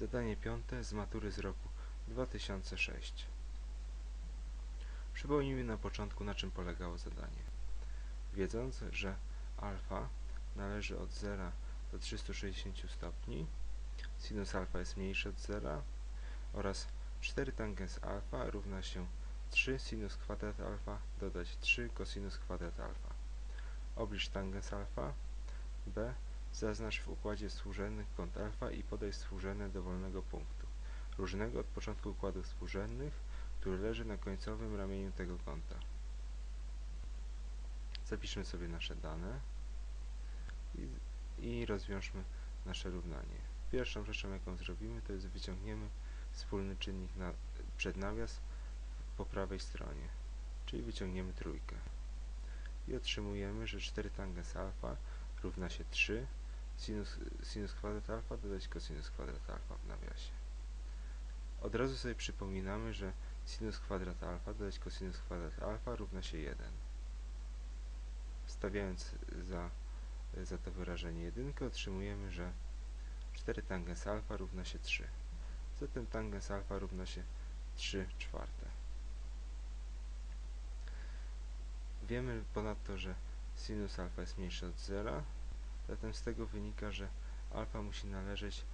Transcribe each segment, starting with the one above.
Zadanie piąte z matury z roku 2006. Przypomnijmy na początku, na czym polegało zadanie. Wiedząc, że alfa należy od 0 do 360 stopni, sinus alfa jest mniejszy od 0 oraz 4 tangens alfa równa się 3 sinus kwadrat alfa dodać 3 cosinus kwadrat alfa. Oblicz tangens alfa, b Zaznacz w układzie współrzędnych kąt alfa i podaj współrzędne dowolnego punktu, różnego od początku układów współrzędnych, który leży na końcowym ramieniu tego kąta. Zapiszmy sobie nasze dane i, i rozwiążmy nasze równanie. Pierwszą rzeczą, jaką zrobimy, to jest wyciągniemy wspólny czynnik na, przed nawias po prawej stronie, czyli wyciągniemy trójkę. I otrzymujemy, że 4 tangens alfa równa się 3 sinus, sinus kwadrat alfa dodać cosinus kwadrat alfa w nawiasie. Od razu sobie przypominamy, że sinus kwadrat alfa dodać cosinus kwadrat alfa równa się 1. Stawiając za, za to wyrażenie jedynkę otrzymujemy, że 4 tangens alfa równa się 3. Zatem tangens alfa równa się 3 czwarte. Wiemy ponadto, że sinus alfa jest mniejszy od 0, Zatem z tego wynika, że alfa musi należeć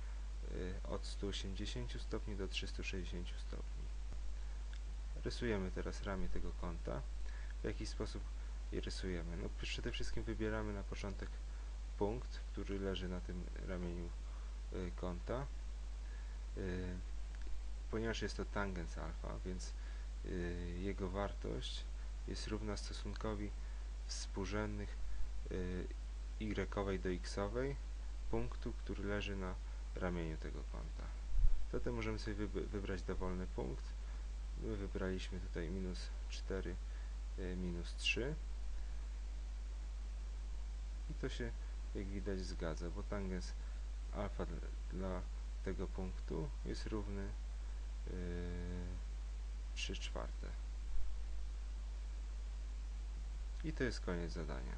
y, od 180 stopni do 360 stopni. Rysujemy teraz ramię tego kąta. W jaki sposób je rysujemy? No, przede wszystkim wybieramy na początek punkt, który leży na tym ramieniu y, kąta. Y, ponieważ jest to tangens alfa, więc jego wartość jest równa stosunkowi współrzędnych y do x-owej punktu, który leży na ramieniu tego kąta. Zatem możemy sobie wybrać dowolny punkt. My wybraliśmy tutaj minus 4, y, minus 3 i to się jak widać zgadza, bo tangens alfa dla tego punktu jest równy yy, 3 czwarte. I to jest koniec zadania.